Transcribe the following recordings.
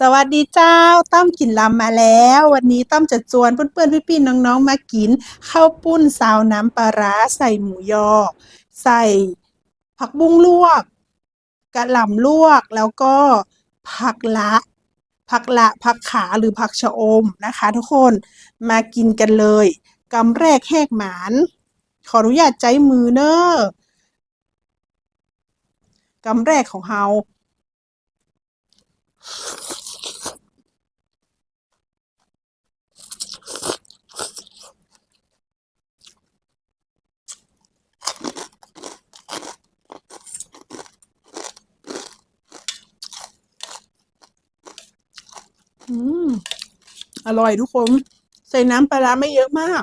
สวัสดีเจ้าต้อมกินลำมาแล้ว วันนี้ต้อมจะชวนเพื่อนๆพี่ๆน้องๆมากินข้าวปุ้นซาวน้ำปลาร้าใส่หมูยอ ใส่ผักบุ้งลวกกระหล่ำลวกแล้วก็ผักละผักละผักขาหรือผักชะอมนะคะ ทุกคนมากินกันเลยกำแรกแหกหมาน ขออนุญาตใจมือเนอะกำแรกของเฮา อืมอร่อยทุกคน ใส่น้ำปลาร้าไม่เยอะมาก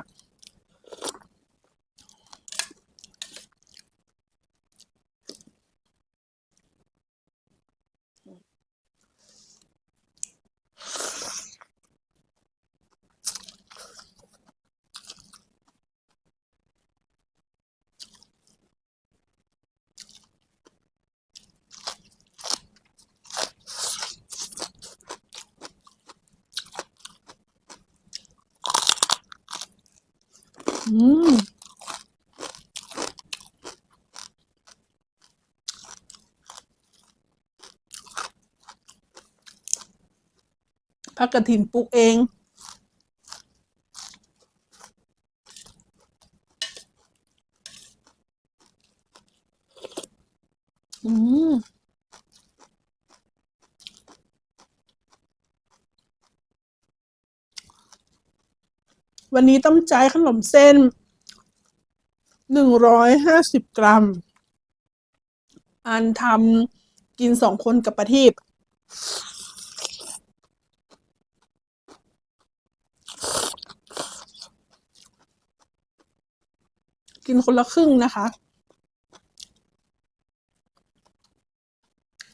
ผักกระถินปลูกเอง อืม วันนี้ต้องใช้ขนมเส้นหนึ่งร้อยห้าสิบกรัม อันทำกินสองคนกับประทีปกินคนละครึ่งนะคะ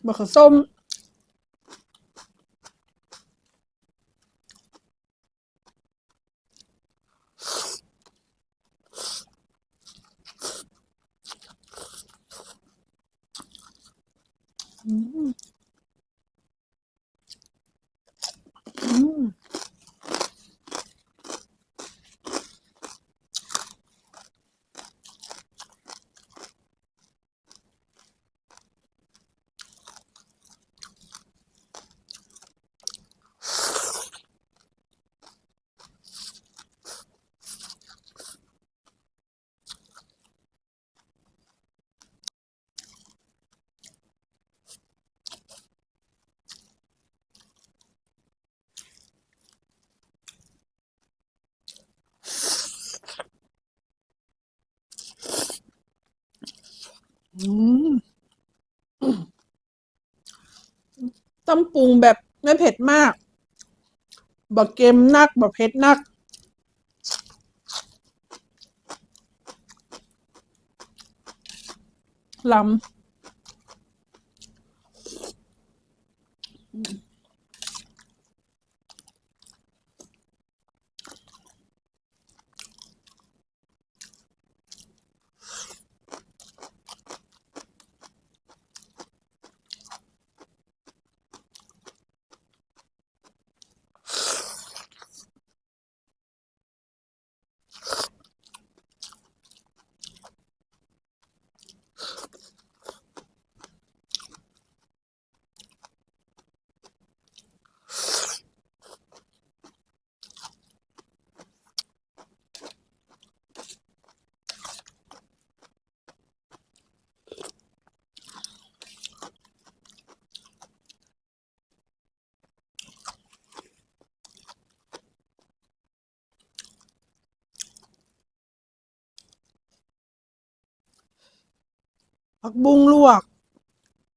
มะเขือส้ม อืม อืม อืม ต้องปรุงแบบไม่เผ็ดมากบะเค็มนักบะเผ็ดนัก ลำ ผักบุ้งลวก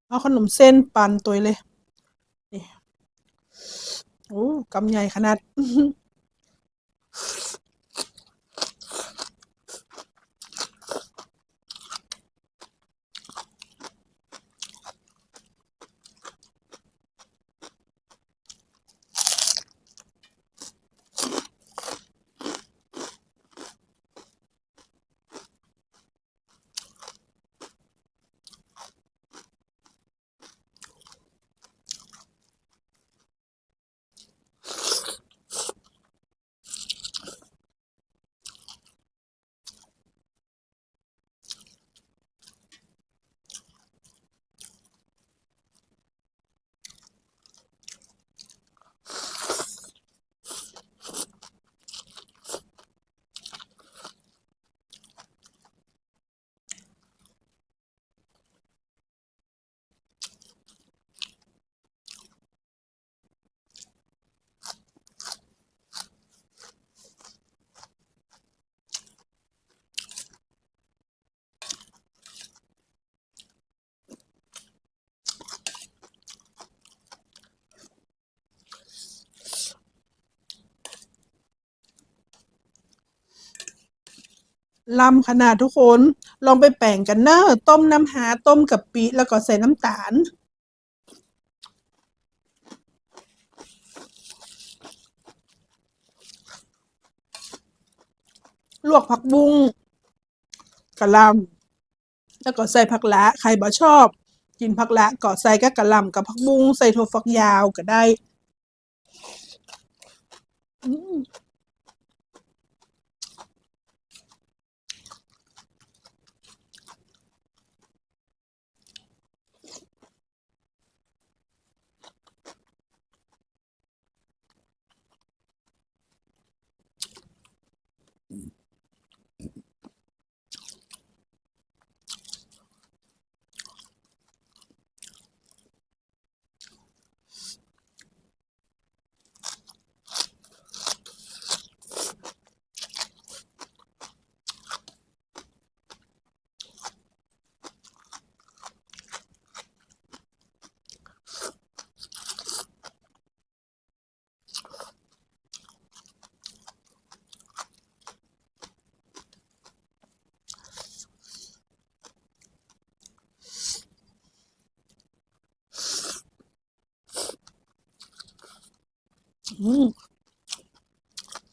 เอาขนมเส้นปั่นตัวเลย นี่ โอ้กำใหญ่ขนาด ลำขนาดทุกคน ลองไปแป่งกันเนอะต้มน้ำหาต้มกะปิแล้วก็ใส่น้ำตาล ลวกผักบุ้งกะลำแล้วก็ใส่ผักละใครบ่ชอบ กินผักละก็ใส่กับกะลำกับผักบุ้งใส่ถั่วฝักยาวก็ได้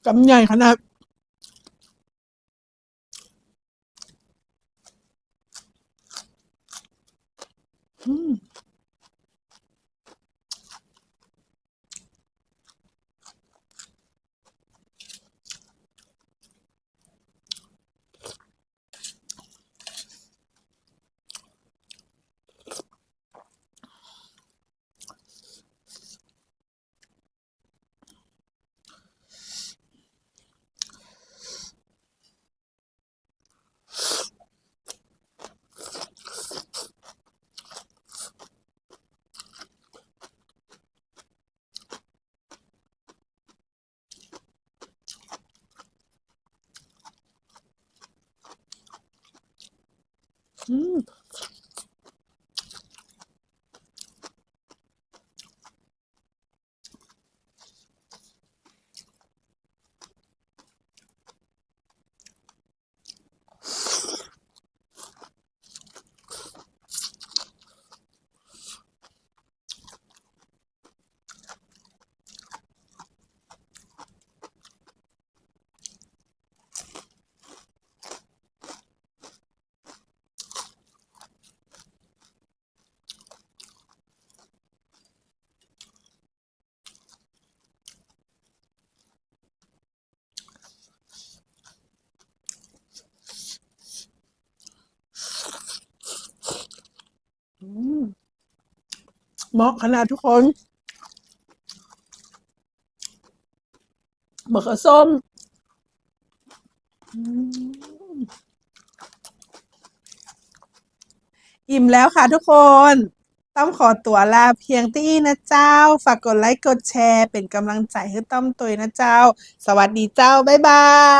กำใหญ่ขนาด อืม อืม อืม เหมาะขนาดทุกคนมะเขือส้มอิ่มแล้วค่ะทุกคน ต้องขอตัวลาเพียงเที่านี้นะเจ้า ฝากกดไลค์กดแชร์ เป็นกำลังใจให้ต้อมตุยนะเจ้า สวัสดีเจ้า บ๊ายบาย